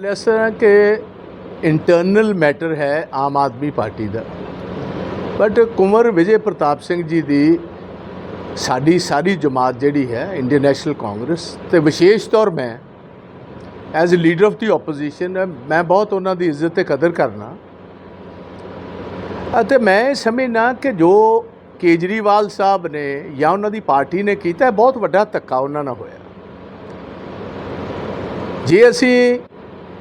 Lesson ਕਿ internal matter ਹੈ Aam Aadmi party ਦਾ। ਬਟ ਕੁੰਵਰ ਵਿਜੇ ਪ੍ਰਤਾਪ ਸਿੰਘ ਜੀ ਦੀ ਸਾਡੀ ਸਾਰੀ ਜਮਾਤ ਜਿਹੜੀ ਹੈ ਇੰਡੀਅਨ ਨੈਸ਼ਨਲ ਕਾਂਗਰਸ ਤੇ ਵਿਸ਼ੇਸ਼ ਤੌਰ ਮੈਂ as a leader of the opposition ਮੈਂ ਬਹੁਤ ਉਹਨਾਂ ਦੀ ਇੱਜ਼ਤ ਤੇ ਕਦਰ ਕਰਨਾ। ਅਤੇ ਮੈਂ ਇਹ ਸਮਝਣਾ ਕਿ ਜੋ ਕੇਜਰੀਵਾਲ ਸਾਹਿਬ ਨੇ ਜਾਂ ਉਹਨਾਂ ਦੀ ਪਾਰਟੀ ਨੇ ਕੀਤਾ ਬਹੁਤ ਵੱਡਾ ਧੱਕਾ ਉਹਨਾਂ ਨਾਲ ਹੋਇਆ। ਜੇ ਅਸੀਂ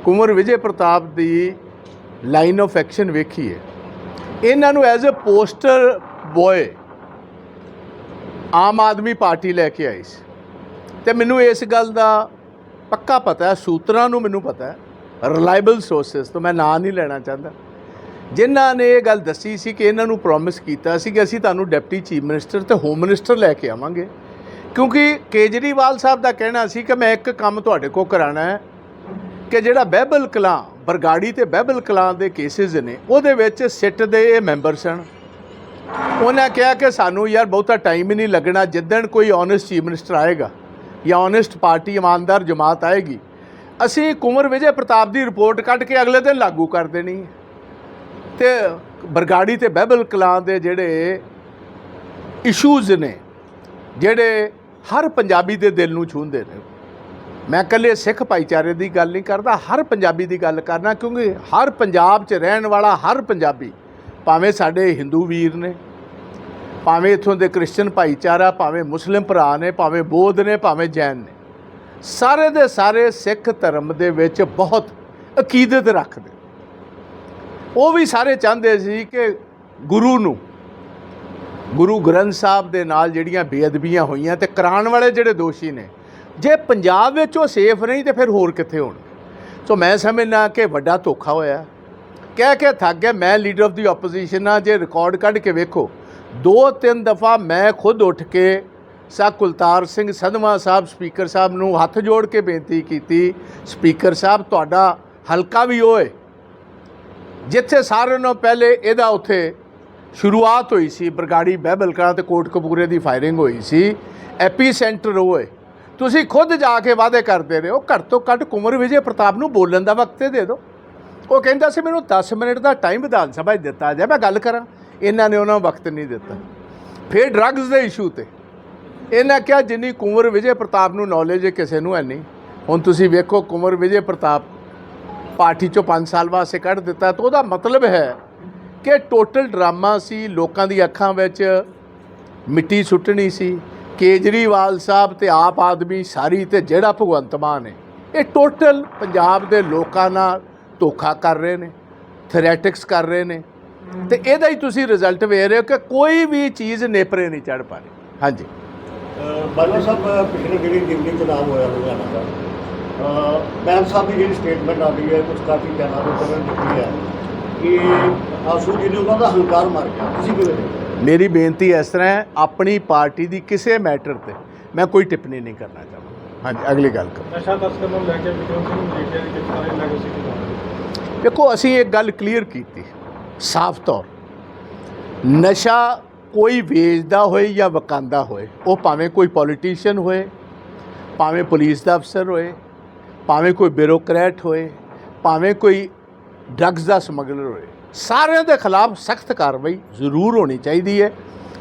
ਕੁੰਵਰ ਵਿਜੇ ਪ੍ਰਤਾਪ ਦੀ ਲਾਈਨ ਆਫ ਐਕਸ਼ਨ ਵੇਖੀਏ ਇਹਨਾਂ ਨੂੰ as a poster boy Aam Aadmi party ਲੈ ਕੇ ਆਈ ਸੀ। ਤੇ ਮੈਨੂੰ ਇਸ ਗੱਲ ਦਾ ਪੱਕਾ ਪਤਾ ਹੈ, ਸੂਤਰਾਂ ਨੂੰ ਮੈਨੂੰ ਪਤਾ ਹੈ ਰਿਲਾਇਬਲ ਸੋਰਸਸ ਤੋਂ ਮੈਂ ਨਾਂ ਨਹੀਂ ਲੈਣਾ ਚਾਹੁੰਦਾ। ਜਿਨ੍ਹਾਂ ਨੇ ਇਹ ਗੱਲ ਦੱਸੀ ਸੀ ਕਿ ਇਹਨਾਂ ਨੂੰ ਪ੍ਰੋਮਿਸ ਕੀਤਾ ਸੀ ਕਿ ਅਸੀਂ ਤੁਹਾਨੂੰ ਡਿਪਟੀ ਚੀਫ ਮਿਨਿਸਟਰ ਤੇ ਹੋਮ ਮਿਨਿਸਟਰ ਲੈ ਕੇ ਆਵਾਂਗੇ। ਕਿਉਂਕਿ ਕੇਜਰੀਵਾਲ ਸਾਹਿਬ ਦਾ ਕਹਿਣਾ ਸੀ ਕਿ ਮੈਂ ਇੱਕ ਕੰਮ ਤੁਹਾਡੇ ਕੋਲ ਕਰਾਣਾ ਹੈ ਕਿ ਜਿਹੜਾ ਬਹਿਬਲ ਕਲਾਂ, ਬਰਗਾੜੀ ਤੇ ਬਹਿਬਲ ਕਲਾਂ ਦੇ ਕੇਸਿਸ ਨੇ, ਉਹਦੇ ਵਿੱਚ ਸਿੱਟ ਦੇ ਇਹ ਮੈਂਬਰ ਸਨ ਉਹਨਾਂ ਕਿਹਾ ਕਿ ਸਾਨੂੰ ਯਾਰ ਬਹੁਤਾ ਟਾਈਮ ਹੀ ਨਹੀਂ ਲੱਗਣਾ, ਜਿੱਦਣ ਕੋਈ ਓਨੈਸਟ ਚੀਫ ਮਿਨਿਸਟਰ ਆਏਗਾ ਜਾਂ ਓਨੈਸਟ ਪਾਰਟੀ ਇਮਾਨਦਾਰ ਜਮਾਤ ਆਏਗੀ, ਅਸੀਂ ਕੁੰਵਰ ਵਿਜੇ ਪ੍ਰਤਾਪ ਦੀ ਰਿਪੋਰਟ ਕੱਢ ਕੇ ਅਗਲੇ ਦਿਨ ਲਾਗੂ ਕਰ ਦੇਣੀ ਹੈ। ਤੇ ਬਰਗਾੜੀ ਤੇ ਬਹਿਬਲ ਕਲਾਂ ਦੇ ਜਿਹੜੇ ਇਸ਼ੂਜ਼ ਨੇ, ਜਿਹੜੇ ਹਰ ਪੰਜਾਬੀ ਦੇ ਦਿਲ ਨੂੰ ਛੂੰਹਦੇ ਨੇ ਮੈਂ ਇਕੱਲੇ ਸਿੱਖ ਭਾਈਚਾਰੇ ਦੀ ਗੱਲ ਨਹੀਂ ਕਰਦਾ, ਹਰ ਪੰਜਾਬੀ ਦੀ ਗੱਲ ਕਰਨਾ ਕਿਉਂਕਿ ਹਰ ਪੰਜਾਬ 'ਚ ਰਹਿਣ ਵਾਲਾ ਹਰ ਪੰਜਾਬੀ ਭਾਵੇਂ ਸਾਡੇ ਹਿੰਦੂ ਵੀਰ ਨੇ, ਭਾਵੇਂ ਇਥੋਂ ਦੇ ਕ੍ਰਿਸਚੀਅਨ ਭਾਈਚਾਰਾ, ਭਾਵੇਂ ਮੁਸਲਿਮ ਭਰਾ ਨੇ, ਭਾਵੇਂ ਬੋਧ ਨੇ, ਭਾਵੇਂ ਜੈਨ ਨੇ, ਸਾਰੇ ਦੇ ਸਾਰੇ ਸਿੱਖ ਧਰਮ ਦੇ ਵਿੱਚ ਬਹੁਤ ਅਕੀਦਤ ਰੱਖਦੇ। ਉਹ ਵੀ ਸਾਰੇ ਚਾਹੁੰਦੇ ਸੀ ਕਿ ਗੁਰੂ ਨੂੰ, ਗੁਰੂ ਗ੍ਰੰਥ ਸਾਹਿਬ ਦੇ ਨਾਲ ਜਿਹੜੀਆਂ ਬੇਅਦਬੀਆਂ ਹੋਈਆਂ ਤੇ ਕਰਾਉਣ ਵਾਲੇ ਜਿਹੜੇ ਦੋਸ਼ੀ ਨੇ ਜੇ ਪੰਜਾਬ ਵਿੱਚ ਉਹ ਸੇਫ ਨਹੀਂ ਤੇ ਫਿਰ ਹੋਰ ਕਿੱਥੇ ਹੋਣ? ਸੋ ਮੈਂ ਸਮਝਣਾ ਕਿ ਵੱਡਾ ਧੋਖਾ ਹੋਇਆ। ਕਹਿ ਕੇ ਥੱਕ ਗਿਆ, ਮੈਂ ਲੀਡਰ ਆਫ ਦੀ ਆਪੋਜੀਸ਼ਨ ਆ ਜੇ ਰਿਕਾਰਡ ਕੱਢ ਕੇ ਵੇਖੋ ਦੋ ਤਿੰਨ ਦਫਾ ਮੈਂ ਖੁਦ ਉੱਠ ਕੇ ਸਾ ਕੁਲਤਾਰ ਸਿੰਘ ਸੰਧਵਾ ਸਾਹਿਬ, ਸਪੀਕਰ ਸਾਹਿਬ ਨੂੰ ਹੱਥ ਜੋੜ ਕੇ ਬੇਨਤੀ ਕੀਤੀ, ਸਪੀਕਰ ਸਾਹਿਬ ਤੁਹਾਡਾ ਹਲਕਾ ਵੀ ਹੋਏ ਜਿੱਥੇ ਸਾਰਿਆਂ ਨਾਲੋਂ ਪਹਿਲੇ ਇਹਦਾ ਉੱਥੇ ਸ਼ੁਰੂਆਤ ਹੋਈ ਸੀ, ਬਰਗਾੜੀ ਬਹਿਬਲ ਕਲਾਂ ਤੇ ਕੋਟ ਕਪੂਰੇ ਦੀ ਫਾਇਰਿੰਗ ਹੋਈ ਸੀ ਐਪੀ ਸੈਂਟਰ ਹੋਏ ਤੁਸੀਂ ਖੁਦ ਜਾ ਕੇ ਵਾਅਦੇ ਕਰਦੇ ਰਹੇ ਹੋ, ਘੱਟ ਤੋਂ ਘੱਟ ਕੁੰਵਰ ਵਿਜੇ ਪ੍ਰਤਾਪ ਨੂੰ ਬੋਲਣ ਦਾ ਵਕਤ ਤੇ ਦੇ ਦਿਓ। ਉਹ ਕਹਿੰਦਾ ਸੀ, ਮੈਨੂੰ 10 ਮਿੰਟ ਦਾ ਟਾਈਮ ਵਿਧਾਨ ਸਭਾ 'ਚ ਦਿੱਤਾ ਜਾਏ, ਮੈਂ ਗੱਲ ਕਰਾਂ। ਇਹਨਾਂ ਨੇ ਉਹਨਾਂ ਨੂੰ ਵਕਤ ਨਹੀਂ ਦਿੱਤਾ। ਫਿਰ ਡਰੱਗਸ ਦੇ ਇਸ਼ੂ ਤੇ ਇਹਨਾਂ ਕਿਹਾ, ਜਿੰਨੀ ਕੁੰਵਰ ਵਿਜੇ ਪ੍ਰਤਾਪ ਨੂੰ ਨੌਲੇਜ ਹੈ, ਕਿਸੇ ਨੂੰ ਹੈ ਨਹੀਂ। ਹੁਣ ਤੁਸੀਂ ਵੇਖੋ ਕੁੰਵਰ ਵਿਜੇ ਪ੍ਰਤਾਪ ਪਾਰਟੀ ਚੋਂ 5 ਸਾਲ ਵਾਸਤੇ ਕੱਢ ਦਿੱਤਾ ਤਾਂ ਉਹਦਾ ਮਤਲਬ ਹੈ ਕਿ ਟੋਟਲ ਡਰਾਮਾ ਸੀ, ਲੋਕਾਂ ਦੀ ਅੱਖਾਂ ਵਿੱਚ ਮਿੱਟੀ ਸੁੱਟਣੀ ਸੀ ਕੇਜਰੀਵਾਲ ਸਾਹਿਬ ਤੇ ਆਪ ਆਦਮੀ ਸਾਰੀ ਤੇ ਜਿਹੜਾ ਭਗਵੰਤ ਮਾਨ ਹੈ, ਇਹ ਟੋਟਲ ਪੰਜਾਬ ਦੇ ਲੋਕਾਂ ਨਾਲ ਧੋਖਾ ਕਰ ਰਹੇ ਨੇ, ਥਰੈਟਿਕਸ ਕਰ ਰਹੇ ਨੇ। ਤੇ ਇਹਦਾ ਹੀ ਤੁਸੀਂ ਰਿਜ਼ਲਟ ਵੇਖ ਰਹੇ ਹੋ ਕਿ ਕੋਈ ਵੀ ਚੀਜ਼ ਨੇਪਰੇ ਨਹੀਂ ਚੜ ਪਾ ਰਹੀ। ਹਾਂਜੀ। ਬਾਲਾ ਸਾਹਿਬ ਪਿਛਲੇ ਜਿਹੜੀ ਦਿੱਲੀ ਚੁਣਾਵ ਹੋਇਆ ਲੁਧਿਆਣਾ ਦਾ ਮੈਮ ਸਾਹਿਬ ਦੀ ਜਿਹੜੀ ਸਟੇਟਮੈਂਟ ਆ ਰਹੀ ਹੈ ਕੁਝ ਕਾਫੀ ਚੈਨਲਾਂ ਦੇ ਦਿੱਤੀ ਹੈ ਕਿ ਆਸੂ ਜੀ ਨੂੰ ਉਹਨਾਂ ਦਾ ਹੰਕਾਰ ਮਾਰ ਗਿਆ। ਤੁਸੀਂ ਕਿਵੇਂ ਦੇਖਦੇ ਮੇਰੀ ਬੇਨਤੀ ਇਸ ਤਰ੍ਹਾਂ ਹੈ ਆਪਣੀ ਪਾਰਟੀ ਦੀ ਕਿਸੇ ਮੈਟਰ ਤੇ ਮੈਂ ਕੋਈ ਟਿੱਪਣੀ ਨਹੀਂ ਕਰਨਾ ਚਾਹੁੰਦਾ। ਹਾਂਜੀ ਅਗਲੀ ਗੱਲ ਕਰੋ। ਨਸ਼ਾ ਤਸਕਰ ਨੂੰ ਲੈ ਕੇ ਵਿਕਰਮ ਸਿੰਘ ਮਜੀਠੀਆ ਦੀ ਗ੍ਰਿਫਤਾਰੀ ਲੈ ਕੇ ਸੀ ਕਿ ਦੇਖੋ ਅਸੀਂ ਇੱਕ ਗੱਲ ਕਲੀਅਰ ਕੀਤੀ। ਸਾਫ਼ ਤੌਰ ਨਸ਼ਾ ਕੋਈ ਵੇਚਦਾ ਹੋਏ ਜਾਂ ਵਕਾਂਦਾ ਹੋਏ ਉਹ ਭਾਵੇਂ ਕੋਈ ਪੋਲੀਟੀਸ਼ੀਅਨ ਹੋਏ ਭਾਵੇਂ ਪੁਲਿਸ ਦਾ ਅਫਸਰ ਹੋਏ ਭਾਵੇਂ ਕੋਈ ਬਿਊਰੋਕਰੈਟ ਹੋਏ ਭਾਵੇਂ ਕੋਈ ਡਰੱਗਸ ਦਾ ਸਮਗਲਰ ਹੋਏ ਸਾਰਿਆਂ ਦੇ ਖਿਲਾਫ ਸਖਤ ਕਾਰਵਾਈ ਜ਼ਰੂਰ ਹੋਣੀ ਚਾਹੀਦੀ ਹੈ।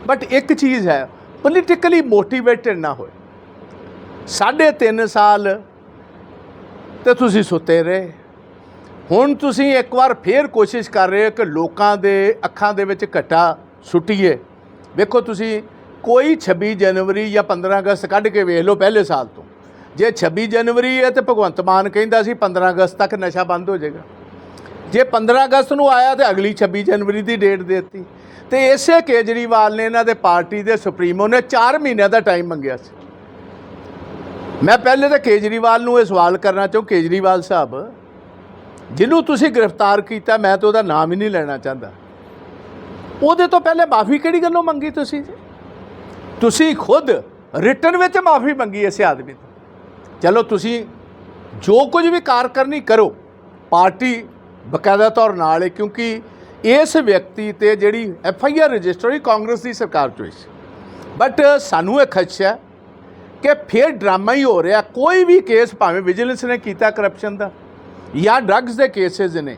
ਬਟ ਇੱਕ ਚੀਜ਼ ਹੈ ਪੋਲੀਟੀਕਲੀ ਮੋਟੀਵੇਟਡ ਨਾ ਹੋਏ। ਸਾਢੇ ਤਿੰਨ ਸਾਲ ਤੇ ਤੁਸੀਂ ਸੁੱਤੇ ਰਹੇ। ਹੁਣ ਤੁਸੀਂ ਇੱਕ ਵਾਰ ਫੇਰ ਕੋਸ਼ਿਸ਼ ਕਰ ਰਹੇ ਹੋ ਕਿ ਲੋਕਾਂ ਦੇ ਅੱਖਾਂ ਦੇ ਵਿੱਚ ਘਟਾ ਸੁੱਟੀਏ। ਵੇਖੋ ਤੁਸੀਂ, ਕੋਈ 26 ਜਨਵਰੀ ਜਾਂ 15 ਅਗਸਤ ਕੱਢ ਕੇ ਵੇਖ ਲਓ ਪਹਿਲੇ ਸਾਲ ਤੋਂ। ਜੇ 26 ਜਨਵਰੀ ਹੈ ਤੇ ਭਗਵੰਤ ਮਾਨ ਕਹਿੰਦਾ ਸੀ 15 ਅਗਸਤ ਤੱਕ ਨਸ਼ਾ ਬੰਦ ਹੋ ਜਾਏਗਾ। ਜੇ 15 ਅਗਸਤ ਨੂੰ ਆਇਆ ਤੇ ਅਗਲੀ 26 ਜਨਵਰੀ ਦੀ ਡੇਟ ਦੇ ਦਿੱਤੀ। ਤੇ ਇਸੇ ਕੇਜਰੀਵਾਲ ਨੇ ਇਹਨਾਂ ਦੇ ਪਾਰਟੀ ਦੇ ਸੁਪਰੀਮੋ ਨੇ 4 ਮਹੀਨਿਆਂ ਦਾ ਟਾਈਮ ਮੰਗਿਆ ਸੀ। ਮੈਂ ਪਹਿਲੇ ਤਾਂ ਕੇਜਰੀਵਾਲ ਨੂੰ ਇਹ ਸਵਾਲ ਕਰਨਾ ਚਾਹੁੰ, ਕੇਜਰੀਵਾਲ ਸਾਹਿਬ, ਜਿਹਨੂੰ ਤੁਸੀਂ ਗ੍ਰਿਫਤਾਰ ਕੀਤਾ, ਮੈਂ ਤਾਂ ਉਹਦਾ ਨਾਮ ਹੀ ਨਹੀਂ ਲੈਣਾ ਚਾਹੁੰਦਾ। ਉਹਦੇ ਤੋਂ ਪਹਿਲੇ ਮਾਫੀ ਕਿਹੜੀ ਗੱਲੋਂ ਮੰਗੀ ਤੁਸੀਂ ਜੀ? ਤੁਸੀਂ ਖੁਦ ਰਿਟਰਨ ਵਿੱਚ ਮਾਫੀ ਮੰਗੀ ਇਸੇ ਆਦਮੀ ਤੋਂ ਚਲੋ ਤੁਸੀਂ ਜੋ ਕੁਝ ਵੀ ਕਾਰਕਰਨੀ ਕਰੋ, ਪਾਰਟੀ ਬਕਾਇਦਾ ਤੌਰ ਨਾਲ ਹੈ ਕਿਉਂਕਿ ਇਸ ਵਿਅਕਤੀ ਤੇ ਜਿਹੜੀ ਐਫ ਆਈ ਆਰ ਰਜਿਸਟਰ ਹੋਈ, ਕਾਂਗਰਸ ਦੀ ਸਰਕਾਰ ਚ ਹੋਈ ਸੀ। ਬਟ ਸਾਨੂੰ ਇਹ ਖਦਸ਼ਾ ਹੈ ਕਿ ਫਿਰ ਡਰਾਮਾ ਹੀ ਹੋ ਰਿਹਾ, ਕੋਈ ਵੀ ਕੇਸ ਭਾਵੇਂ ਵਿਜੀਲੈਂਸ ਨੇ ਕੀਤਾ ਕਰਪਸ਼ਨ ਦਾ ਜਾਂ ਡਰੱਗਸ ਦੇ ਕੇਸਿਸ ਨੇ।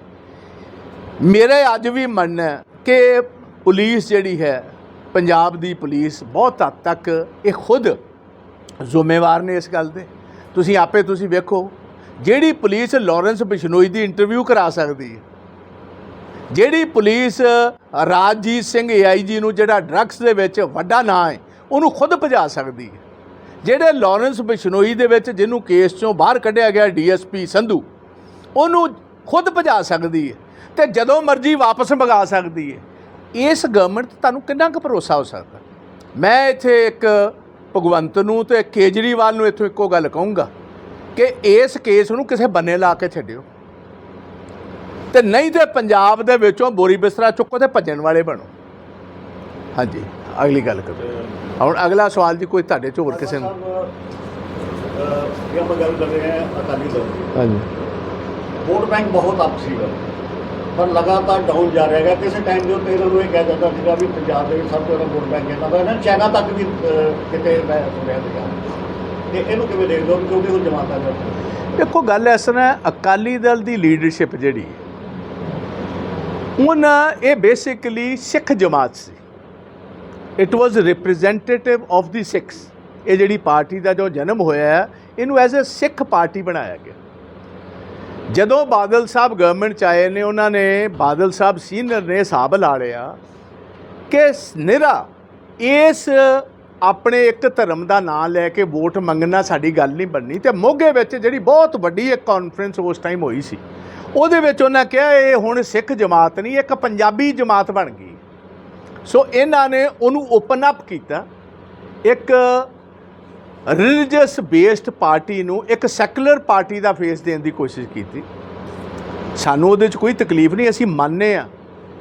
ਮੇਰੇ ਅੱਜ ਵੀ ਮੰਨਣਾ ਕਿ ਪੁਲਿਸ ਜਿਹੜੀ ਹੈ, ਪੰਜਾਬ ਦੀ ਪੁਲਿਸ ਬਹੁਤ ਹੱਦ ਤੱਕ ਇਹ ਖੁਦ ਜ਼ਿੰਮੇਵਾਰ ਨੇ ਇਸ ਗੱਲ ਦੇ ਤੁਸੀਂ ਆਪੇ ਤੁਸੀਂ ਵੇਖੋ ਜਿਹੜੀ ਪੁਲਿਸ ਲਾਰੈਂਸ ਬਿਸ਼ਨੋਈ ਦੀ ਇੰਟਰਵਿਊ ਕਰਾ ਸਕਦੀ ਹੈ। ਜਿਹੜੀ ਪੁਲਿਸ ਰਾਜਜੀਤ ਸਿੰਘ ਏਆਈਜੀ ਨੂੰ ਜਿਹੜਾ ਡਰੱਗਸ ਦੇ ਵਿੱਚ ਵੱਡਾ ਨਾਂ ਹੈ, ਉਹਨੂੰ ਖੁਦ ਭਜਾ ਸਕਦੀ ਹੈ। ਜਿਹੜੇ ਲਾਰੈਂਸ ਬਿਸ਼ਨੋਈ ਦੇ ਵਿੱਚ ਜਿਹਨੂੰ ਕੇਸ ਚੋਂ ਬਾਹਰ ਕੱਢਿਆ ਗਿਆ ਡੀਐਸਪੀ ਸੰਧੂ, ਉਹਨੂੰ ਖੁਦ ਭਜਾ ਸਕਦੀ ਹੈ ਤੇ ਜਦੋਂ ਮਰਜ਼ੀ ਵਾਪਸ ਮੰਗਾ ਸਕਦੀ ਹੈ। ਇਸ ਗਵਰਨਮੈਂਟ ਤੇ ਤੁਹਾਨੂੰ ਕਿੰਨਾ ਕੁ ਭਰੋਸਾ ਹੋ ਸਕਦਾ? ਮੈਂ ਇੱਥੇ ਇੱਕ ਭਗਵੰਤ ਨੂੰ ਤੇ ਕੇਜਰੀਵਾਲ ਨੂੰ ਇੱਥੋਂ ਇੱਕੋ ਗੱਲ ਕਹੂੰਗਾ। ਕਿ ਇਸ ਕੇਸ ਨੂੰ ਕਿਸੇ ਬੰਨੇ ਲਾ ਕੇ ਛੱਡਿਓ। ਤੇ ਨਹੀਂ ਤੇ ਪੰਜਾਬ ਦੇ ਵਿੱਚੋਂ ਬੋਰੀ ਬਿਸਤਰਾ ਚੁੱਕੋ ਤੇ ਭੱਜਣ ਵਾਲੇ ਬਣੋ। ਹਾਂਜੀ ਅਗਲੀ ਗੱਲ ਕਰੋ। ਹੁਣ ਅਗਲਾ ਸਵਾਲ ਜੀ ਕੋਈ ਤੁਹਾਡੇ ਚ ਹੋਰ ਕਿਸੇ ਨੂੰ? ਇਹ ਆਪਾਂ ਗੱਲ ਕਰ ਰਹੇ ਹਾਂ ਅਕਾਲੀ ਦਲ ਦੀ। ਹਾਂਜੀ। ਵੋਟ ਬੈਂਕ ਬਹੁਤ ਅਪ ਸੀਗਾ ਪਰ ਲਗਾਤਾਰ ਡਾਊਨ ਜਾ ਰਿਹਾ ਹੈਗਾ। ਕਿਸੇ ਟਾਈਮ ਦੇ ਉੱਤੇ ਇਹਨਾਂ ਨੂੰ ਇਹ ਕਹਿ ਜਾਂਦਾ ਸੀਗਾ ਵੀ ਪੰਜਾਬ ਦੇ ਵਿੱਚ ਸਭ ਤੋਂ ਜ਼ਿਆਦਾ ਵੋਟ ਬੈਂਕ ਇਹਨਾਂ ਨੇ ਚਾਈਨਾ ਤੱਕ ਵੀ ਅਹ, ਕਿਤੇ ਮੈਂ ਸੁਣਿਆ ਸੀਗਾ। ਤੇ ਇਹਨੂੰ ਕਿਵੇਂ ਦੇਖਦੇ ਹੋ ਕਿਉਂਕਿ ਹੁਣ ਜਮਾਤਾਂ ਦਾ ਦੇਖੋ, ਗੱਲ ਇਸ ਤਰ੍ਹਾਂ ਅਕਾਲੀ ਦਲ ਦੀ ਲੀਡਰਸ਼ਿਪ ਜਿਹੜੀ ਉਹਨਾਂ, ਇਹ ਬੇਸਿਕਲੀ ਸਿੱਖ ਜਮਾਤ ਸੀ। It was representative of the Sikhs ਇਹ ਜਿਹੜੀ ਪਾਰਟੀ ਦਾ ਜੋ ਜਨਮ ਹੋਇਆ ਹੈ, ਇਹਨੂੰ ਐਜ਼ ਅ ਸਿੱਖ ਪਾਰਟੀ ਬਣਾਇਆ ਗਿਆ। ਜਦੋਂ ਬਾਦਲ ਸਾਹਿਬ ਗਵਰਨਮੈਂਟ ਚ ਆਏ ਨੇ, ਉਹਨਾਂ ਨੇ ਬਾਦਲ ਸਾਹਿਬ ਸੀਨੀਅਰ ਨੇ ਹਿਸਾਬ ਲਾ ਲਿਆ। ਕਿ ਨਿਰਾ ਇਸ ਆਪਣੇ ਇੱਕ ਧਰਮ ਦਾ ਨਾਮ ਲੈ ਕੇ ਵੋਟ ਮੰਗਣਾ ਸਾਡੀ ਗੱਲ ਨਹੀਂ ਬਣਨੀ ਤੇ ਮੋਗੇ ਵਿੱਚ ਜਿਹੜੀ ਬਹੁਤ ਵੱਡੀ ਇੱਕ ਕਾਨਫਰੰਸ ਉਸ ਟਾਈਮ ਹੋਈ ਸੀ, ਉਹਦੇ ਵਿੱਚ ਉਹਨਾਂ ਕਿਹਾ ਇਹ ਹੁਣ ਸਿੱਖ ਜਮਾਤ ਨਹੀਂ, ਇੱਕ ਪੰਜਾਬੀ ਜਮਾਤ ਬਣ ਗਈ। ਸੋ ਇਹਨਾਂ ਨੇ ਉਹਨੂੰ ਓਪਨ ਅਪ ਕੀਤਾ। ਇੱਕ ਰਿਲੀਜੀਅਸ ਬੇਸਡ ਪਾਰਟੀ ਨੂੰ ਇੱਕ ਸੈਕੂਲਰ ਪਾਰਟੀ ਦਾ ਫੇਸ ਦੇਣ ਦੀ ਕੋਸ਼ਿਸ਼ ਕੀਤੀ। ਸਾਨੂੰ ਉਹਦੇ 'ਚ ਕੋਈ ਤਕਲੀਫ ਨਹੀਂ, ਅਸੀਂ ਮੰਨਦੇ ਆ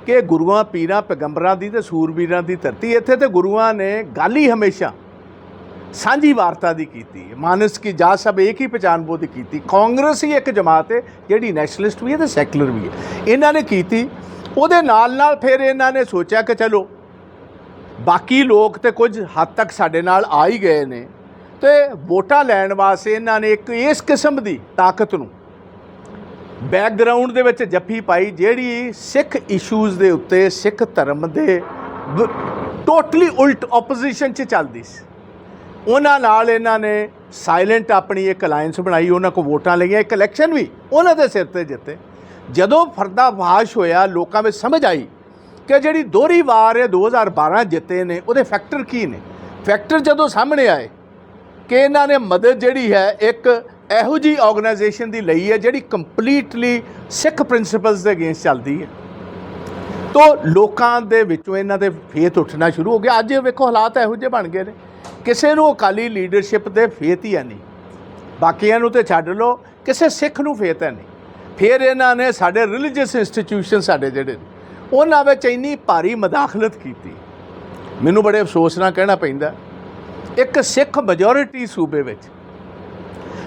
ਕਿ ਗੁਰੂਆਂ, ਪੀਰਾਂ, ਪੈਗੰਬਰਾਂ ਦੀ ਤੇ ਸੂਰਬੀਰਾਂ ਦੀ ਧਰਤੀ ਇੱਥੇ ਤੇ ਗੁਰੂਆਂ ਨੇ ਗੱਲ ਹੀ ਹਮੇਸ਼ਾ ਸਾਂਝੀ ਵਾਰਤਾ ਦੀ ਕੀਤੀ। ਹੈ। ਮਾਨਸ ਕੀ ਜਾ ਸਭ ਇੱਕ ਹੀ ਪਛਾਣ ਬੋਧ ਕੀਤੀ। ਕਾਂਗਰਸ ਹੀ ਇੱਕ ਜਮਾਤ ਹੈ, ਜਿਹੜੀ ਨੈਸ਼ਨਲਿਸਟ ਵੀ ਹੈ ਤੇ ਸੈਕੂਲਰ ਵੀ ਹੈ। ਇਹਨਾਂ ਨੇ ਕੀਤੀ। ਉਹਦੇ ਨਾਲ ਨਾਲ ਫਿਰ ਇਹਨਾਂ ਨੇ ਸੋਚਿਆ ਕਿ ਚਲੋ, ਬਾਕੀ ਲੋਕ ਤੇ ਕੁਝ ਹੱਦ ਤੱਕ ਸਾਡੇ ਨਾਲ ਆ ਹੀ ਗਏ ਨੇ। ਤੇ ਵੋਟਾਂ ਲੈਣ ਵਾਸਤੇ ਇਹਨਾਂ ਨੇ ਇੱਕ ਇਸ ਕਿਸਮ ਦੀ ਤਾਕਤ ਨੂੰ ਬੈਕਗ੍ਰਾਉਂਡ ਦੇ ਵਿੱਚ ਜੱਫੀ ਪਾਈ, ਜਿਹੜੀ ਸਿੱਖ ਇਸ਼ੂਜ਼ ਦੇ ਉੱਤੇ, ਸਿੱਖ ਧਰਮ ਦੇ ਟੋਟਲੀ ਉਲਟ ਆਪੋਜੀਸ਼ਨ 'ਚ ਚੱਲਦੀ ਸੀ। ਉਹਨਾਂ ਨਾਲ ਇਹਨਾਂ ਨੇ ਸਾਇਲੈਂਟ ਆਪਣੀ ਇੱਕ ਅਲਾਈਅੰਸ ਬਣਾਈ, ਉਹਨਾਂ ਕੋ ਵੋਟਾਂ ਲਈਆਂ, ਇੱਕ ਇਲੈਕਸ਼ਨ ਵੀ ਉਹਨਾਂ ਦੇ ਸਿਰ ਤੇ ਜਿੱਤੇ। ਜਦੋਂ ਫਰਦਾਫਾਸ਼ ਹੋਇਆ, ਲੋਕਾਂ ਵਿੱਚ ਸਮਝ ਆਈ ਕਿ ਜਿਹੜੀ ਦੋਹਰੀ ਵਾਰ ਇਹ 2012 ਜਿੱਤੇ ਨੇ, ਉਹਦੇ ਫੈਕਟਰ ਕੀ ਨੇ? ਫੈਕਟਰ ਜਦੋਂ ਸਾਹਮਣੇ ਆਏ ਕਿ ਇਹਨਾਂ ਨੇ ਮਦਦ ਜਿਹੜੀ ਹੈ, ਇੱਕ ਇਹੋ ਜੀ ਆਰਗੇਨਾਈਜੇਸ਼ਨ ਦੀ ਲਈ ਹੈ ਜਿਹੜੀ ਕੰਪਲੀਟਲੀ ਸਿੱਖ ਪ੍ਰਿੰਸੀਪਲਸ ਦੇ ਅਗੇਂਸਟ ਚੱਲਦੀ ਹੈ। ਤੋ ਲੋਕਾਂ ਦੇ ਵਿੱਚੋਂ ਇਹਨਾਂ ਦੇ ਫੇਥ ਉੱਠਣਾ ਸ਼ੁਰੂ ਹੋ ਗਿਆ। ਅੱਜ ਵੇਖੋ ਹਾਲਾਤ ਇਹੋ ਜਿਹੇ ਬਣ ਗਏ ਨੇ। ਕਿਸੇ ਨੂੰ ਅਕਾਲੀ ਲੀਡਰਸ਼ਿਪ ਦੇ ਫੇਥ ਹੀ ਹੈ ਨਹੀਂ। ਬਾਕੀਆਂ ਨੂੰ ਤੇ ਛੱਡ ਲਓ ਕਿਸੇ ਸਿੱਖ ਨੂੰ ਫੇਥ ਹੈ ਨਹੀਂ। ਫਿਰ ਇਹਨਾਂ ਨੇ ਸਾਡੇ ਰਿਲੀਜੀਅਸ ਇੰਸਟੀਟਿਊਸ਼ਨ ਸਾਡੇ ਜਿਹੜੇ ਨੇ, ਉਹਨਾਂ ਵਿੱਚ ਇੰਨੀ ਭਾਰੀ ਮਦਾਖਲਤ ਕੀਤੀ। ਮੈਨੂੰ ਬੜੇ ਅਫਸੋਸ ਨਾਲ ਕਹਿਣਾ ਪੈਂਦਾ ਇੱਕ ਸਿੱਖ ਮੈਜੋਰਿਟੀ ਸੂਬੇ ਵਿੱਚ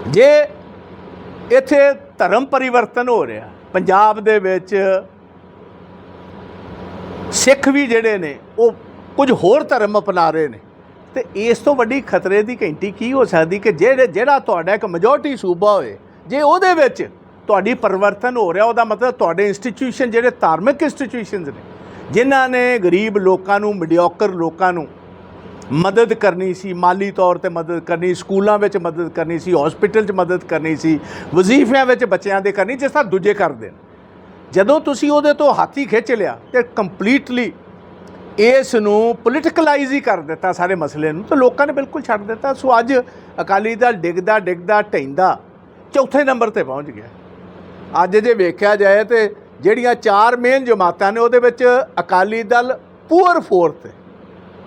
ਜੇ ਇੱਥੇ ਧਰਮ ਪਰਿਵਰਤਨ ਹੋ ਰਿਹਾ, ਪੰਜਾਬ ਦੇ ਵਿੱਚ ਸਿੱਖ ਵੀ ਜਿਹੜੇ ਨੇ, ਉਹ ਕੁਝ ਹੋਰ ਧਰਮ ਅਪਣਾ ਰਹੇ ਨੇ, ਤੇ ਇਸ ਤੋਂ ਵੱਡੀ ਖਤਰੇ ਦੀ ਘੰਟੀ ਕੀ ਹੋ ਸਕਦੀ ਕਿ ਜਿਹੜੇ, ਜਿਹੜਾ ਤੁਹਾਡਾ ਇੱਕ ਮੈਜੋਰਟੀ ਸੂਬਾ ਹੋਏ, ਜੇ ਉਹਦੇ ਵਿੱਚ ਤੁਹਾਡੀ ਪਰਿਵਰਤਨ ਹੋ ਰਿਹਾ, ਉਹਦਾ ਮਤਲਬ ਤੁਹਾਡੇ ਇੰਸਟੀਟਿਊਸ਼ਨ ਜਿਹੜੇ ਧਾਰਮਿਕ ਇੰਸਟੀਟਿਊਸ਼ਨਸ ਨੇ, ਜਿਨ੍ਹਾਂ ਨੇ ਗਰੀਬ ਲੋਕਾਂ ਨੂੰ ਮੀਡੀਓਕਰ ਲੋਕਾਂ ਨੂੰ ਮਦਦ ਕਰਨੀ ਸੀ, ਮਾਲੀ ਤੌਰ ਤੇ ਮਦਦ ਕਰਨੀ, ਸਕੂਲਾਂ ਵਿੱਚ ਮਦਦ ਕਰਨੀ ਸੀ ਹਸਪੀਟਲ 'ਚ ਮਦਦ ਕਰਨੀ ਸੀ, ਵਜ਼ੀਫਿਆਂ ਵਿੱਚ ਬੱਚਿਆਂ ਦੇ ਕਰਨੀ, ਜਿਸ ਤਰ੍ਹਾਂ ਦੂਜੇ ਕਰਦੇ ਨੇ ਜਦੋਂ ਤੁਸੀਂ ਉਹਦੇ ਤੋਂ ਹਾਥੀ ਖਿੱਚ ਲਿਆ ਤੇ ਕੰਪਲੀਟਲੀ ਇਸ ਨੂੰ ਪੋਲੀਟੀਕਲਾਈਜ਼ ਹੀ ਕਰ ਦਿੱਤਾ ਸਾਰੇ ਮਸਲੇ ਨੂੰ, ਤਾਂ ਲੋਕਾਂ ਨੇ ਬਿਲਕੁਲ ਛੱਡ ਦਿੱਤਾ। ਸੋ ਅੱਜ ਅਕਾਲੀ ਦਲ ਡਿੱਗਦਾ ਡਿੱਗਦਾ ਢੈਂਦਾ ਚੌਥੇ ਨੰਬਰ ਤੇ ਪਹੁੰਚ ਗਿਆ। ਅੱਜ ਜੇ ਵੇਖਿਆ ਜਾਏ ਤੇ ਜਿਹੜੀਆਂ ਚਾਰ ਮੇਨ ਜਮਾਤਾਂ ਨੇ, ਉਹਦੇ ਵਿੱਚ ਅਕਾਲੀ ਦਲ ਪੂਅਰ ਫੋਰਥ ਹੈ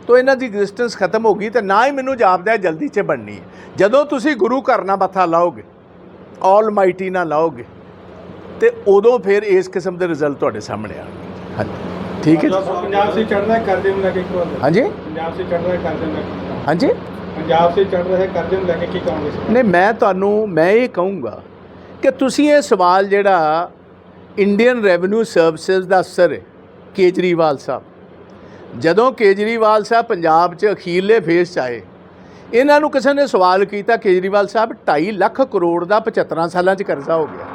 ਤੋਂ ਇਹਨਾਂ ਦੀ ਐਗਜ਼ਿਸਟੈਂਸ ਖਤਮ ਹੋ ਗਈ ਤੇ ਨਾ ਹੀ ਮੈਨੂੰ ਜਾਪਦਾ ਜਲਦੀ 'ਚ ਬਣਨੀ ਹੈ। ਜਦੋਂ ਤੁਸੀਂ ਗੁਰੂ ਘਰ ਨਾਲ ਮੱਥਾ ਲਾਓਗੇ ਆਲਮਾਈਟੀ ਨਾਲ ਲਾਓਗੇ ਤੇ ਉਦੋਂ ਫਿਰ ਇਸ ਕਿਸਮ ਦੇ ਰਿਜ਼ਲਟ ਤੁਹਾਡੇ ਸਾਹਮਣੇ ਆਣਗੇ ਹਾਂਜੀ। ਠੀਕ ਹੈ ਪੰਜਾਬ ਸੇ ਚੜਨਾ ਕਰਦੇ ਨੂੰ ਲੈ ਕੇ ਕੀ ਹਾਂਜੀ? ਪੰਜਾਬ ਸੇ ਚੜਨਾ ਕਰਦੇ ਨੂੰ ਹਾਂਜੀ? ਪੰਜਾਬ ਸੇ ਚੜ ਰਹੇ ਕਰਦੇ ਨੂੰ ਲੈ ਕੀ ਕਹੋਗੇ ਨਹੀਂ ਮੈਂ ਤੁਹਾਨੂੰ ਮੈਂ ਇਹ ਕਹੂੰਗਾ ਕਿ ਤੁਸੀਂ ਇਹ ਸਵਾਲ ਜਿਹੜਾ ਇੰਡੀਅਨ ਰੈਵਨਿਊ ਸਰਵਿਸਿਜ਼ ਦਾ ਅਫਸਰ ਕੇਜਰੀਵਾਲ ਸਾਹਿਬ। ਜਦੋਂ ਕੇਜਰੀਵਾਲ ਸਾਹਿਬ ਪੰਜਾਬ 'ਚ ਅਖੀਰਲੇ ਫੇਸ 'ਚ ਆਏ, ਇਹਨਾਂ ਨੂੰ ਕਿਸੇ ਨੇ ਸਵਾਲ ਕੀਤਾ, ਕੇਜਰੀਵਾਲ ਸਾਹਿਬ 2.5 ਲੱਖ ਕਰੋੜ ਦਾ 75 ਸਾਲਾਂ 'ਚ ਕਰਜ਼ਾ ਹੋ ਗਿਆ।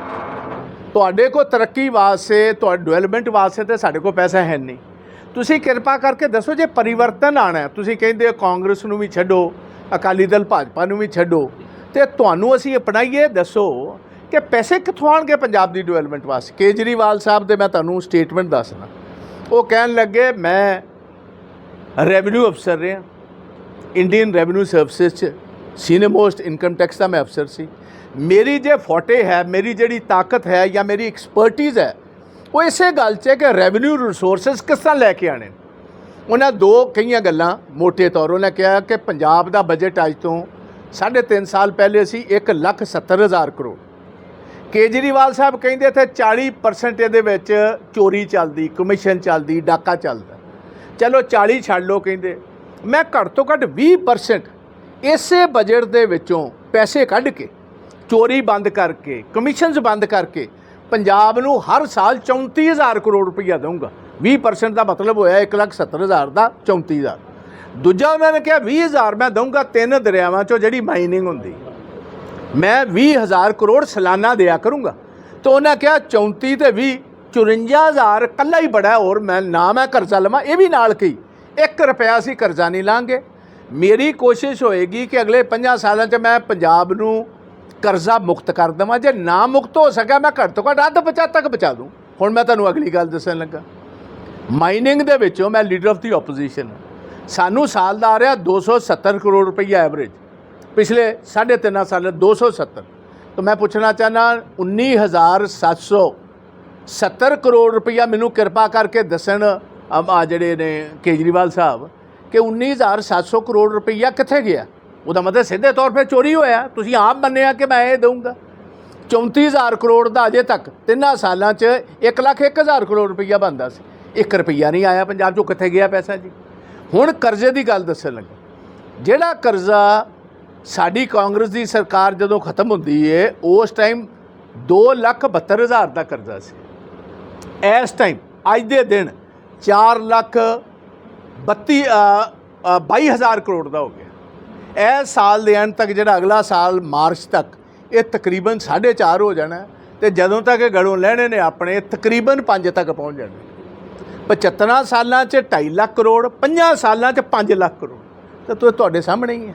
ਤੁਹਾਡੇ ਕੋਲ ਤਰੱਕੀ ਵਾਸਤੇ, ਤੁਹਾਡੇ ਡਿਵੈਲਪਮੈਂਟ ਵਾਸਤੇ ਤੇ ਸਾਡੇ ਕੋਲ ਪੈਸਾ ਹੈ ਨਹੀਂ। ਤੁਸੀਂ ਕਿਰਪਾ ਕਰਕੇ ਦੱਸੋ ਜੇ ਪਰਿਵਰਤਨ ਆਣਾ ਤੁਸੀਂ ਕਹਿੰਦੇ ਹੋ ਕਾਂਗਰਸ ਨੂੰ ਵੀ ਛੱਡੋ, ਅਕਾਲੀ ਦਲ ਭਾਜਪਾ ਨੂੰ ਵੀ ਛੱਡੋ, ਤੇ ਤੁਹਾਨੂੰ ਅਸੀਂ ਅਪਣਾਈਏ, ਦੱਸੋ ਕਿ ਪੈਸੇ ਕਿੱਥੋਂ ਆਣਗੇ ਪੰਜਾਬ ਦੀ ਡਿਵੈਲਪਮੈਂਟ ਵਾਸਤੇ? ਕੇਜਰੀਵਾਲ ਸਾਹਿਬ ਦੇ ਮੈਂ ਤੁਹਾਨੂੰ ਸਟੇਟਮੈਂਟ ਦੱਸਣਾ ਉਹ ਕਹਿਣ ਲੱਗੇ, ਮੈਂ ਰੈਵਨਿਊ ਅਫਸਰ ਰਿਹਾ ਇੰਡੀਅਨ ਰੈਵਨਿਊ ਸਰਵਿਸਿਜ਼ ਚ ਸੀਨੀਅਰ ਮੋਸਟ ਇਨਕਮ ਟੈਕਸ ਦਾ ਮੈਂ ਅਫਸਰ ਸੀ ਮੇਰੀ ਜੇ ਫੋਟੇ ਹੈ ਮੇਰੀ ਜਿਹੜੀ ਤਾਕਤ ਹੈ ਜਾਂ ਮੇਰੀ ਐਕਸਪਰਟਿਜ਼ ਹੈ ਉਹ ਇਸੇ ਗੱਲ 'ਚ ਹੈ ਕਿ ਰੈਵਨਿਊ ਰਿਸੋਰਸਸ ਕਿਸ ਤਰ੍ਹਾਂ ਲੈ ਕੇ ਆਣੇ ਉਹਨਾਂ ਦੋ ਕਈਆਂ ਗੱਲਾਂ ਮੋٹے ਤੌਰ ਉਹਨਾਂ ਕਿਹਾ ਕਿ ਪੰਜਾਬ ਦਾ ਬਜਟ ਅੱਜ ਤੋਂ 3.5 ਸਾਲ ਪਹਿਲੇ ਸੀ 1 ਲੱਖ 70 ਹਜ਼ਾਰ ਕਰੋੜ ਕੇਜਰੀਵਾਲ ਸਾਹਿਬ ਕਹਿੰਦੇ ਇੱਥੇ 40% ਇਹਦੇ ਵਿੱਚ ਚੋਰੀ ਚੱਲਦੀ ਕਮਿਸ਼ਨ ਚੱਲਦੀ ਡਾਕਾ ਚੱਲਦਾ ਚਲੋ 40 ਛੱਡ ਲਓ ਕਹਿੰਦੇ। ਮੈਂ ਘੱਟ ਤੋਂ ਘੱਟ 20% ਇਸੇ ਬਜਟ ਦੇ ਵਿੱਚੋਂ ਪੈਸੇ ਕੱਢ ਕੇ, ਚੋਰੀ ਬੰਦ ਕਰਕੇ ਕਮਿਸ਼ਨਸ ਬੰਦ ਕਰਕੇ ਪੰਜਾਬ ਨੂੰ ਹਰ ਸਾਲ 34000 ਕਰੋੜ ਰੁਪਈਆ ਦਊਂਗਾ। 20% ਦਾ ਮਤਲਬ ਹੋਇਆ 170000 ਦਾ 34000 ਦੂਜਾ ਉਹਨਾਂ ਨੇ ਕਿਹਾ 20000 ਮੈਂ ਦਊਂਗਾ ਤਿੰਨ ਦਰਿਆਵਾਂ ਚੋਂ ਜਿਹੜੀ ਮਾਈਨਿੰਗ ਹੁੰਦੀ। ਮੈਂ 20000 ਕਰੋੜ ਸਾਲਾਨਾ ਦਿਆ ਕਰੂੰਗਾ। ਤਾਂ ਉਹਨਾਂ ਕਿਹਾ 34 ਤੇ 20 54000 ਕੱਲਾ ਹੀ ਬੜਾ ਹੈ, ਹੋਰ ਮੈਂ ਨਾ ਮੈਂ ਕਰਜ਼ਾ ਲਵਾਂ ਇਹ ਵੀ ਨਾਲ ਕਹੀ 1 ਰੁਪਿਆ ਅਸੀਂ ਕਰਜ਼ਾ ਨਹੀਂ ਲਾਂਗੇ। ਮੇਰੀ ਕੋਸ਼ਿਸ਼ ਹੋਏਗੀ ਕਿ ਅਗਲੇ 5 ਸਾਲਾਂ 'ਚ ਮੈਂ ਪੰਜਾਬ ਨੂੰ ਕਰਜ਼ਾ ਮੁਕਤ ਕਰ ਦੇਵਾਂ। ਜੇ ਨਾ ਮੁਕਤ ਹੋ ਸਕਿਆ ਮੈਂ ਘੱਟ ਤੋਂ ਘੱਟ ਅੱਧ ਬਚਾ ਤੱਕ ਬਚਾ ਦੂੰ। ਹੁਣ ਮੈਂ ਤੁਹਾਨੂੰ ਅਗਲੀ ਗੱਲ ਦੱਸਣ ਲੱਗਾ। ਮਾਈਨਿੰਗ ਦੇ ਵਿੱਚੋਂ ਮੈਂ ਲੀਡਰ ਆਫ ਦੀ ਆਪੋਜੀਸ਼ਨ ਸਾਨੂੰ ਸਾਲ ਦਾ ਆ ਰਿਹਾ 270 ਕਰੋੜ ਰੁਪਈਆ ਐਵਰੇਜ ਪਿਛਲੇ 3.5 ਸਾਲ 270 ਤਾਂ ਮੈਂ ਪੁੱਛਣਾ ਚਾਹਨਾ 19770 ਕਰੋੜ ਰੁਪਈਆ ਮੈਨੂੰ ਕਿਰਪਾ ਕਰਕੇ ਦੱਸਣ ਆ ਜਿਹੜੇ ਨੇ ਕੇਜਰੀਵਾਲ ਸਾਹਿਬ, ਕਿ 19700 ਕਰੋੜ ਰੁਪਈਆ ਕਿੱਥੇ ਗਿਆ? ਉਹਦਾ ਮਤਲਬ ਸਿੱਧੇ ਤੌਰ 'ਤੇ ਚੋਰੀ ਹੋਇਆ। ਤੁਸੀਂ ਆਪ ਮੰਨਿਆ ਕਿ ਮੈਂ ਇਹ ਦਊਂਗਾ। 34000 ਕਰੋੜ ਦਾ ਅਜੇ ਤੱਕ ਤਿੰਨਾਂ ਸਾਲਾਂ 'ਚ 1 ਲੱਖ 1000 ਕਰੋੜ ਰੁਪਈਆ ਬਣਦਾ ਸੀ। 1 ਰੁਪਈਆ ਨਹੀਂ ਆਇਆ ਪੰਜਾਬ 'ਚੋਂ ਕਿੱਥੇ ਗਿਆ ਪੈਸਾ ਜੀ? ਹੁਣ ਕਰਜ਼ੇ ਦੀ ਗੱਲ ਦੱਸਣ ਲੱਗਾ। ਜਿਹੜਾ ਕਰਜ਼ਾ ਸਾਡੀ ਕਾਂਗਰਸ ਦੀ ਸਰਕਾਰ ਜਦੋਂ ਖਤਮ ਹੁੰਦੀ ਏ, ਉਸ ਟਾਈਮ 272000 ਦਾ ਕਰਜ਼ਾ ਸੀ। ਇਸ ਟਾਈਮ ਅੱਜ ਦੇ ਦਿਨ 4 ਲੱਖ 32 ਅ, ਅ, 22000 ਕਰੋੜ ਦਾ ਹੋ ਗਿਆ। ਇਸ ਸਾਲ ਦੇ ਅੰਤ ਤੱਕ ਜਿਹੜਾ ਅਗਲਾ ਸਾਲ ਮਾਰਚ ਤੱਕ ਇਹ ਤਕਰੀਬਨ 4.5 ਹੋ ਜਾਣਾ ਹੈ ਤੇ ਜਦੋਂ ਤੱਕ ਇਹ ਗੜੋਂ ਲੈਣੇ ਨੇ ਆਪਣੇ ਤਕਰੀਬਨ 5 ਤੱਕ ਪਹੁੰਚ ਜਾਣੇ 75 ਸਾਲਾਂ 'ਚ 2.5 ਲੱਖ ਕਰੋੜ 50 ਸਾਲਾਂ 'ਚ 5 ਲੱਖ ਕਰੋੜ। ਤੇ ਤੁ ਤੁਹਾਡੇ ਸਾਹਮਣੇ ਹੀ ਹੈ।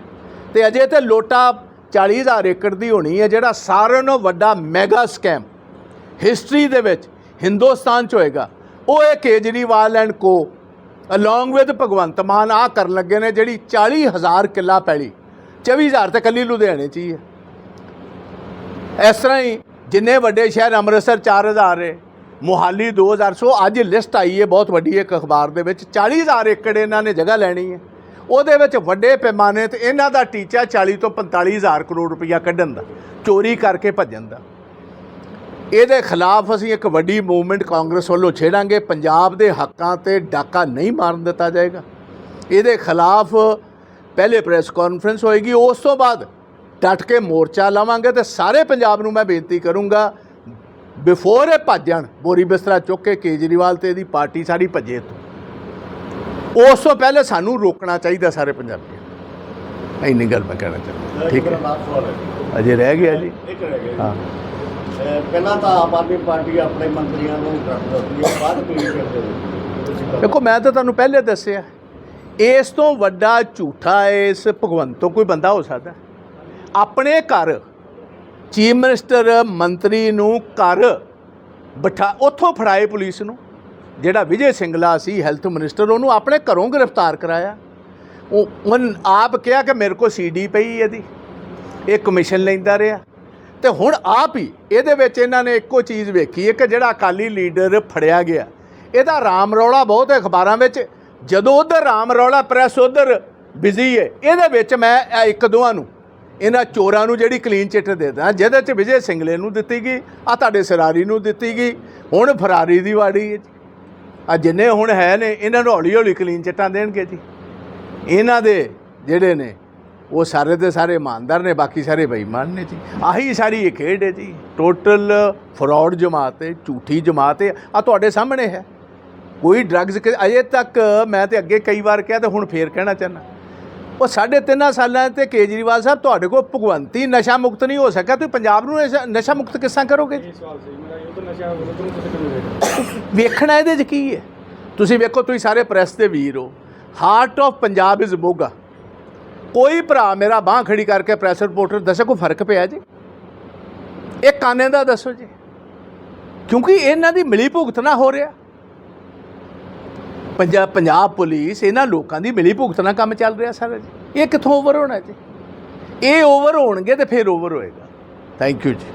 ਤੇ ਅਜੇ ਤੇ ਲੋਟਾ 40000 ਏਕੜ ਦੀ ਹੋਣੀ ਹੈ ਜਿਹੜਾ ਸਾਰਿਆਂ ਨਾਲੋਂ ਵੱਡਾ ਮੈਗਾ ਸਕੈਮ ਹਿਸਟਰੀ ਦੇ ਵਿੱਚ ਹਿੰਦੁਸਤਾਨ 'ਚ ਹੋਏਗਾ। ਉਹ ਇਹ Kejriwal and co along with Bhagwant Mann ਆ ਕਰਨ ਲੱਗੇ ਨੇ ਜਿਹੜੀ 40000 ਕਿੱਲਾ ਪੈਲੀ। 24000 ਤੇ ਕੱਲੀ ਲੁਧਿਆਣੇ 'ਚ ਹੀ ਹੈ। ਇਸ ਤਰ੍ਹਾਂ ਹੀ ਜਿੰਨੇ ਵੱਡੇ ਸ਼ਹਿਰ ਅੰਮ੍ਰਿਤਸਰ 4000 ਹੈ ਮੁਹਾਲੀ 2000 ਸੋ ਅੱਜ ਲਿਸਟ ਆਈ ਹੈ ਬਹੁਤ ਵੱਡੀ ਇੱਕ ਅਖਬਾਰ ਦੇ ਵਿੱਚ। 40000 ਏਕੜ ਇਹਨਾਂ ਨੇ ਜਗ੍ਹਾ ਲੈਣੀ ਹੈ ਉਹਦੇ ਵਿੱਚ ਵੱਡੇ ਪੈਮਾਨੇ ਤੇ ਇਹਨਾਂ ਦਾ ਟੀਚਾ 40 ਤੋਂ 45000 ਕਰੋੜ ਰੁਪਈਆ ਕੱਢਣ ਦਾ, ਚੋਰੀ ਕਰਕੇ ਭੱਜਣ ਦਾ। ਇਹਦੇ ਖਿਲਾਫ ਅਸੀਂ ਇੱਕ ਵੱਡੀ ਮੂਵਮੈਂਟ ਕਾਂਗਰਸ ਵੱਲੋਂ ਛੇੜਾਂਗੇ। ਪੰਜਾਬ ਦੇ ਹੱਕਾਂ ਤੇ ਡਾਕਾ ਨਹੀਂ ਮਾਰਨ ਦਿੱਤਾ ਜਾਏਗਾ। ਇਹਦੇ ਖਿਲਾਫ ਪਹਿਲੇ ਪ੍ਰੈਸ ਕਾਨਫਰੰਸ ਹੋਏਗੀ। ਉਸ ਤੋਂ ਬਾਅਦ ਡਟ ਕੇ ਮੋਰਚਾ ਲਾਵਾਂਗੇ ਤੇ ਸਾਰੇ ਪੰਜਾਬ ਨੂੰ ਮੈਂ ਬੇਨਤੀ ਕਰੂੰਗਾ ਬਿਫੋਰ ਇਹ ਭੱਜਣ ਬੋਰੀ ਬਿਸਤਰਾ ਚੁੱਕ ਕੇ ਕੇਜਰੀਵਾਲ ਤੇ ਇਹਦੀ ਪਾਰਟੀ ਸਾਰੀ ਭੱਜੇ ਤੋਂ ਉਸ ਤੋਂ ਪਹਿਲੇ ਸਾਨੂੰ ਰੋਕਣਾ ਚਾਹੀਦਾ ਸਾਰੇ ਪੰਜਾਬੀਆਂ ਇੰਨੀ ਗੱਲ ਮੈਂ ਕਹਿਣਾ ਚਾਹੁੰਦਾ। ਠੀਕ ਹੈ। ਅਜੇ ਰਹਿ ਗਿਆ ਜੀ। ਹਾਂ। ਪਹਿਲਾਂ ਤਾਂ ਆਮ ਆਦਮੀ ਪਾਰਟੀ ਆਪਣੇ ਮੰਤਰੀਆਂ ਨੂੰ ਰੱਖ ਦਿੰਦੀ ਹੈ, ਬਾਅਦ ਕਲੀਨ ਕਰਦੇ ਦੇਖੋ, ਮੈਂ ਤਾਂ ਤੁਹਾਨੂੰ ਪਹਿਲੇ ਦੱਸਿਆ, ਇਸ ਤੋਂ ਵੱਡਾ ਝੂਠਾ ਇਸ ਭਗਵੰਤ ਤੋਂ ਕੋਈ ਬੰਦਾ ਹੋ ਸਕਦਾ। ਆਪਣੇ ਘਰ ਚੀਫ ਮਿਨਿਸਟਰ ਮੰਤਰੀ ਨੂੰ ਘਰ ਬਿਠਾ, ਉੱਥੋਂ ਫੜਾਏ ਪੁਲਿਸ ਨੂੰ, ਜਿਹੜਾ ਵਿਜੇ ਸਿੰਗਲਾ ਸੀ, ਹੈਲਥ ਮਿਨਿਸਟਰ, ਉਹਨੂੰ ਆਪਣੇ ਘਰੋਂ ਗ੍ਰਿਫਤਾਰ ਕਰਾਇਆ। ਉਹ ਉਹਨ ਆਪ ਕਿਹਾ ਕਿ ਮੇਰੇ ਕੋਲ ਸੀਡੀ ਪਈ ਇਹਦੀ। ਇਹ ਕਮਿਸ਼ਨ ਲੈਂਦਾ ਰਿਹਾ। ਤੇ ਹੁਣ ਆਪ ਹੀ ਇਹਦੇ ਵਿੱਚ ਇਹਨਾਂ ਨੇ ਇੱਕੋ ਚੀਜ਼ ਵੇਖੀ ਹੈ ਕਿ ਜਿਹੜਾ ਅਕਾਲੀ ਲੀਡਰ ਫੜਿਆ ਗਿਆ। ਇਹਦਾ ਰਾਮ ਰੌਲਾ ਬਹੁਤ ਹੈ ਅਖਬਾਰਾਂ ਵਿੱਚ। ਜਦੋਂ ਉਧਰ ਰਾਮ ਰੌਲਾ ਪ੍ਰੈਸ ਉਧਰ ਬਿਜ਼ੀ ਹੈ, ਇਹਦੇ ਵਿੱਚ ਮੈਂ ਇੱਕ ਦੋਵਾਂ ਨੂੰ, ਇਹਨਾਂ ਚੋਰਾਂ ਨੂੰ ਜਿਹੜੀ ਕਲੀਨ ਚਿੱਟ ਦੇ ਦਾਂ, ਜਿਹਦੇ ਚ ਵਿਜੇ ਸਿੰਗਲੇ ਨੂੰ ਦਿੱਤੀ ਗਈ, ਆ ਤੁਹਾਡੇ ਸਰਾਰੀ ਨੂੰ ਦਿੱਤੀ ਗਈ, ਹੁਣ ਫਰਾਰੀ ਦੀ ਵਾੜੀ ਹੈ ਆ ਜਿੰਨੇ ਹੁਣ ਹੈ ਨੇ, ਇਹਨਾਂ ਨੂੰ ਹੌਲੀ ਹੌਲੀ ਕਲੀਨ ਚਿੱਟਾਂ ਦੇਣਗੇ ਜੀ। ਇਹਨਾਂ ਦੇ ਜਿਹੜੇ ਨੇ ਉਹ ਸਾਰੇ ਦੇ ਸਾਰੇ ਇਮਾਨਦਾਰ ਨੇ ਬਾਕੀ ਸਾਰੇ ਬੇਈਮਾਨ ਨੇ ਜੀ। ਆਹੀ ਸਾਰੀ ਇਹ ਖੇਡ ਹੈ ਜੀ। ਟੋਟਲ ਫਰਾਡ ਜਮਾਤ ਹੈ ਝੂਠੀ ਜਮਾਤ ਹੈ ਆ ਤੁਹਾਡੇ ਸਾਹਮਣੇ ਹੈ। ਕੋਈ ਡਰੱਗਸ ਅਜੇ ਤੱਕ ਮੈਂ ਤੇ ਅੱਗੇ ਕਈ ਵਾਰ ਕਿਹਾ ਤੇ ਹੁਣ ਫੇਰ ਕਹਿਣਾ ਚਾਹੁੰਦਾ। ਉਹ ਸਾਢੇ ਤਿੰਨਾਂ ਸਾਲਾਂ ਤੇ ਕੇਜਰੀਵਾਲ ਸਾਹਿਬ ਤੁਹਾਡੇ ਕੋਲ ਭਗਵੰਤੀ ਨਸ਼ਾ ਮੁਕਤ ਨਹੀਂ ਹੋ ਸਕਿਆ ਤੁਸੀਂ ਪੰਜਾਬ ਨੂੰ ਨਸ਼ਾ- ਮੁਕਤ ਕਿਸ ਕਰੋਗੇ? ਵੇਖਣਾ ਇਹਦੇ 'ਚ ਕੀ ਹੈ? ਤੁਸੀਂ ਵੇਖੋ ਤੁਸੀਂ ਸਾਰੇ ਪ੍ਰੈਸ ਦੇ ਵੀਰ ਹੋ। Heart of Punjab is Moga ਕੋਈ ਭਰਾ ਮੇਰਾ ਬਾਹ ਖੜੀ ਕਰਕੇ ਪ੍ਰੈਸ ਰਿਪੋਰਟਰ ਦੱਸੋ, ਕੋਈ ਫ਼ਰਕ ਪਿਆ ਜੀ? ਇਹ ਕਾਨੇ ਦਾ ਦੱਸੋ ਜੀ? ਕਿਉਂਕਿ ਇਹਨਾਂ ਦੀ ਮਿਲੀ ਭੁਗਤ ਨਾ ਹੋ ਰਿਹਾ। ਪੰਜਾਬ ਪੰਜਾਬ ਪੁਲਿਸ ਇਹਨਾਂ ਲੋਕਾਂ ਦੀ ਮਿਲੀ ਭੁਗਤ ਨਾਲ ਕੰਮ ਚੱਲ ਰਿਹਾ ਸਾਰਾ ਜੀ। ਇਹ ਕਿੱਥੋਂ ਓਵਰ ਹੋਣਾ ਜੀ? ਇਹ ਓਵਰ ਹੋਣਗੇ ਤੇ ਫਿਰ ਓਵਰ ਹੋਏਗਾ। ਥੈਂਕ ਯੂ ਜੀ।